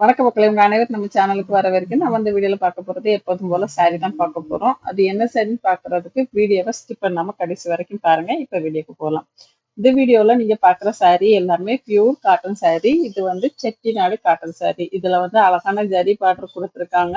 வணக்க மக்களே உங்க அனைவரும் நம்ம சேனலுக்கு வர வரைக்கும் நம்ம இந்த வீடியோல பார்க்க போறது எப்போதும் போல சாரி தான் பார்க்க போறோம். அது என்ன சாரின்னு பாக்குறதுக்கு வீடியோவை ஸ்கிப் பண்ணாம கடைசி வரைக்கும் பாருங்க. இப்ப வீடியோக்கு போகலாம் இந்த வீடியோல நீங்க பாக்குற சாரி எல்லாமே பியூர் காட்டன் சாரி இது வந்து செட்டிநாடு காட்டன் சாரி இதுல வந்து அழகான ஜரி பார்டர் கொடுத்துருக்காங்க.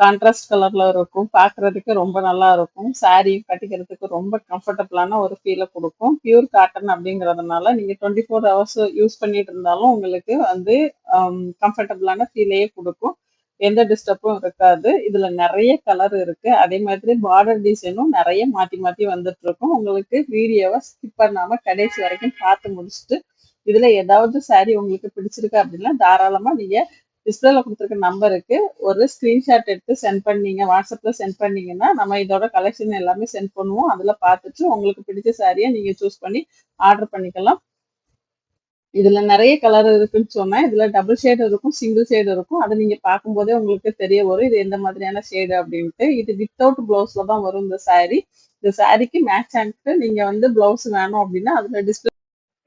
கான்ட்ராஸ்ட் கலர்ல இருக்கும். பார்க்கிறதுக்கு ரொம்ப நல்லா இருக்கும். saree கட்டிக்கிறதுக்கு ரொம்ப கம்ஃபர்டபுளான ஒரு ஃபீலை கொடுக்கும். பியூர் காட்டன் அப்படிங்கிறதுனால நீங்க டுவெண்ட்டி ஃபோர் ஹவர்ஸ் யூஸ் பண்ணிட்டு இருந்தாலும் உங்களுக்கு வந்து um, கம்ஃபர்டபுளான ஃபீலையே கொடுக்கும். எந்த டிஸ்டர்பும் இருக்காது. இதுல நிறைய கலர் இருக்கு. அதே மாதிரி பார்டர் டிசைனும் நிறைய மாத்தி மாத்தி வந்துட்டு இருக்கும். உங்களுக்கு வீடியோவை ஸ்கிப் பண்ணாம கடைசி வரைக்கும் பார்த்து முடிச்சுட்டு இதுல ஏதாவது சாரி உங்களுக்கு பிடிச்சிருக்கு அப்படின்னா தாராளமா நீங்க டிஸ்பிளேல கொடுத்துருக்க நம்பருக்கு ஒரு ஸ்கிரீன்ஷாட் எடுத்து சென்ட் பண்ணீங்க வாட்ஸ்அப்ல சென்ட் பண்ணீங்கன்னா நம்ம இதோட கலெக்ஷன் எல்லாமே சென்ட் பண்ணுவோம். அதுல பார்த்துட்டு உங்களுக்கு பிடிச்ச சாரியை நீங்க சூஸ் பண்ணி ஆர்டர் பண்ணிக்கலாம். இதுல நிறைய கலர் இருக்குன்னு சொன்னேன். இதுல டபுள் ஷேடு இருக்கும் சிங்கிள் ஷேடு இருக்கும். அதை நீங்க பார்க்கும்போதே உங்களுக்கு தெரிய வரும். இது எந்த மாதிரியான ஷேடு அப்படின்ட்டு. இது வித்தவுட் பிளவுஸ்ல தான் வரும் இந்த சாரீ இந்த சாரீக்கு மேட்ச் ஆகிட்டு நீங்க வந்து பிளவுஸ் வேணும் அப்படின்னா அதுல டிஸ்பிளே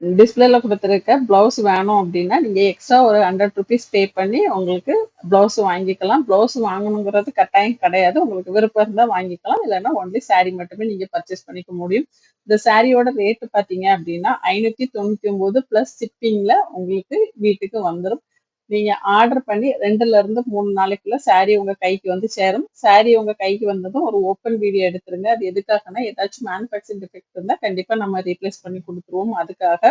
டிஸ்பிளேல கொடுத்துருக்க பிளவுஸ் வேணும் அப்படின்னா நீங்க எக்ஸ்ட்ரா ஒரு ஹண்ட்ரட் ருபீஸ் பே பண்ணி உங்களுக்கு பிளவுஸ் வாங்கிக்கலாம். பிளவுஸ் வாங்கணுங்கிறது கட்டாயம் கிடையாது. உங்களுக்கு விருப்பம் இருந்தால் வாங்கிக்கலாம். இல்லைன்னா ஒன்லி saree மட்டுமே நீங்க பர்ச்சேஸ் பண்ணிக்க முடியும். இந்த சாரியோட ரேட்டு பார்த்தீங்க அப்படின்னா ஐநூத்தி தொண்ணூத்தி ஒன்பது பிளஸ் ஷிப்பிங்ல உங்களுக்கு வீட்டுக்கு வந்துடும் நீங்க ஆர்டர் பண்ணி ரெண்டுல இருந்து மூணு நாளைக்குள்ள saree உங்க கைக்கு வந்து சேரும். saree உங்க கைக்கு வந்ததும் ஒரு ஓப்பன் வீடியோ எடுத்துருங்க. அது எதுக்காகனா ஏதாச்சும் மேனுஃபேக்சரிங் டிஃபெக்ட் இருந்தா கண்டிப்பா நம்ம ரீப்ளேஸ் பண்ணி கொடுத்துருவோம். அதுக்காக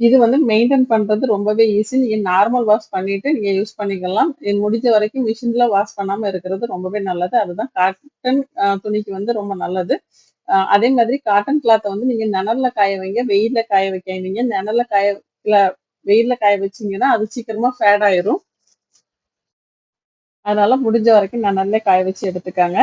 இது வந்து மெயின்டைன் பண்றது ரொம்பவே ஈஸி நீங்க நார்மல் வாஷ் பண்ணிட்டு நீங்க யூஸ் பண்ணிக்கலாம். முடிஞ்ச வரைக்கும் மிஷின்ல வாஷ் பண்ணாம இருக்கிறது ரொம்பவே நல்லது. அதுதான் காட்டன் துணிக்கு வந்து ரொம்ப நல்லது. அதே மாதிரி காட்டன் கிளாத்தை வந்து நீங்க நிழல்ல காய வைங்க. வெயில காய வைக்காதீங்க. நிழல்ல காய இல்ல வெயில்ல காய வச்சீங்கன்னா அது சீக்கிரமா ஃபேட் ஆயிரும். அதனால முடிஞ்ச வரைக்கும் நான் நல்லா காய வச்சு எடுத்துக்காங்க.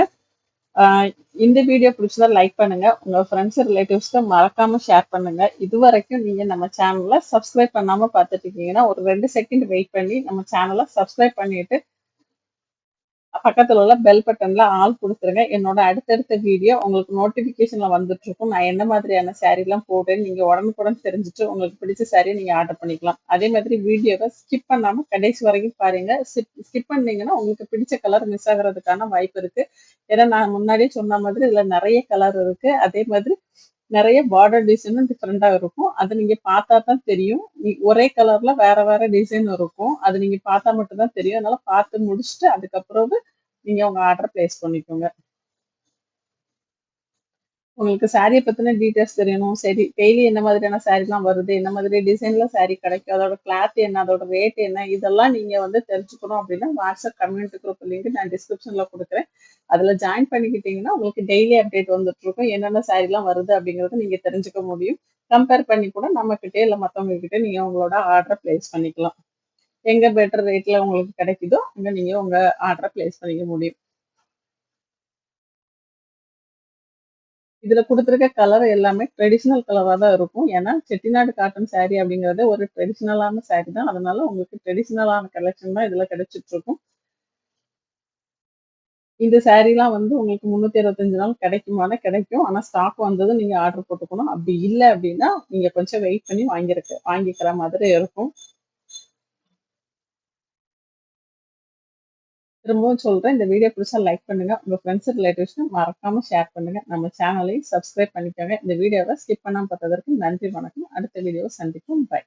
இந்த வீடியோ பிடிச்சதா லைக் பண்ணுங்க. உங்க ஃப்ரெண்ட்ஸ் ரிலேட்டிவ்ஸ்க்கு மறக்காம ஷேர் பண்ணுங்க. இது வரைக்கும் நீங்க நம்ம சேனலை சப்ஸ்கிரைப் பண்ணாம பார்த்துட்டு இருக்கீங்கன்னா ஒரு ரெண்டு செகண்ட் வெயிட் பண்ணி நம்ம சேனலை சப்ஸ்கிரைப் பண்ணிட்டு பக்கத்துல உள்ள பெல் பட்டன்ல ஆல் கொடுத்துருங்க. என்னோட அடுத்தடுத்த வீடியோ உங்களுக்கு நோட்டிபிகேஷன்ல வந்துட்டு இருக்கும். நான் என்ன மாதிரியான saree எல்லாம் போடுறேன் நீங்க உடனுக்குடன் தெரிஞ்சுட்டு உங்களுக்கு பிடிச்ச சாரியை நீங்க ஆர்டர் பண்ணிக்கலாம். அதே மாதிரி வீடியோவை ஸ்கிப் பண்ணாம கடைசி வரைக்கும் பாருங்க. ஸ்கிப் பண்ணீங்கன்னா உங்களுக்கு பிடிச்ச கலர் மிஸ் ஆகிறதுக்கான வாய்ப்பு இருக்கு. ஏன்னா நான் முன்னாடியே சொன்ன மாதிரி இதுல நிறைய கலர் இருக்கு. அதே மாதிரி நிறைய பார்டர் டிசைனும் டிஃப்ரெண்ட்டாக இருக்கும். அது நீங்கள் பார்த்தா தான் தெரியும் ஒரே கலரில் வேற வேற டிசைன் இருக்கும். அது நீங்கள் பார்த்தா மட்டும் தான் தெரியும். அதனால பார்த்து முடிச்சுட்டு அதுக்கப்புறம் நீங்கள் உங்கள் ஆர்டர் பிளேஸ் பண்ணிக்கோங்க. உங்களுக்கு சாரியை பத்தின டீட்டெயில்ஸ் தெரியணும். சரி டெய்லி என்ன மாதிரியான சாரீலாம் வருது? என்ன மாதிரி டிசைன்ல saree கிடைக்கும்? அதோட கிளாத் என்ன? அதோட ரேட் என்ன? இதெல்லாம் நீங்க வந்து தெரிஞ்சுக்கணும் அப்படின்னா வாட்ஸ்அப் கம்யூனிட்டி குரூப் லிங்க் நான் டிஸ்கிரிப்ஷன்ல கொடுக்குறேன். அதுல ஜாயின் பண்ணிக்கிட்டீங்கன்னா உங்களுக்கு டெய்லி அப்டேட் வந்துட்டு இருக்கும் என்னென்ன saree எல்லாம் வருது அப்படிங்கறத நீங்க தெரிஞ்சுக்க முடியும். கம்பேர் பண்ணி கூட நம்ம கிட்டே இல்ல மத்தவங்க நீங்க உங்களோட ஆர்டரை பிளேஸ் பண்ணிக்கலாம். எங்க பெட்டர் ரேட்ல உங்களுக்கு கிடைக்குதோ அங்க நீங்க உங்க ஆர்டரை பிளேஸ் பண்ணிக்க முடியும். இதுல கொடுத்துருக்க கலர் எல்லாமே ட்ரெடிஷ்னல் கலரா தான் இருக்கும். ஏன்னா செட்டிநாடு காட்டன் சாரீ அப்படிங்கறது ஒரு ட்ரெடிஷ்னலான saree தான். அதனால உங்களுக்கு ட்ரெடிஷ்னலான கலெக்ஷன் தான் இதுல கிடைச்சிட்டு இருக்கும். இந்த சாரீலாம் வந்து உங்களுக்கு முந்நூத்தி இருபத்தஞ்சு நாள் கிடைக்குமானா கிடைக்கும். ஆனா ஸ்டாக் வந்தது நீங்க ஆர்டர் போட்டுக்கணும். அப்படி இல்லை அப்படின்னா நீங்க கொஞ்சம் வெயிட் பண்ணி வாங்கியிருக்க வாங்கிக்கிற மாதிரி இருக்கும். திரும்பவும் சொல்கிறேன் இந்த வீடியோ பிடிச்சா லைக் பண்ணுங்க உங்கள் ஃப்ரெண்ட்ஸ் ரிலேட்டிவ்ஸ்க்கு மறக்காம ஷேர் பண்ணுங்க. நம்ம சேனலையும் சப்ஸ்கிரைப் பண்ணிக்கோங்க. இந்த வீடியோவை ஸ்கிப் பண்ணாமல் பார்த்ததற்கு நன்றி வணக்கம். அடுத்த வீடியோவை சந்திக்கும் பை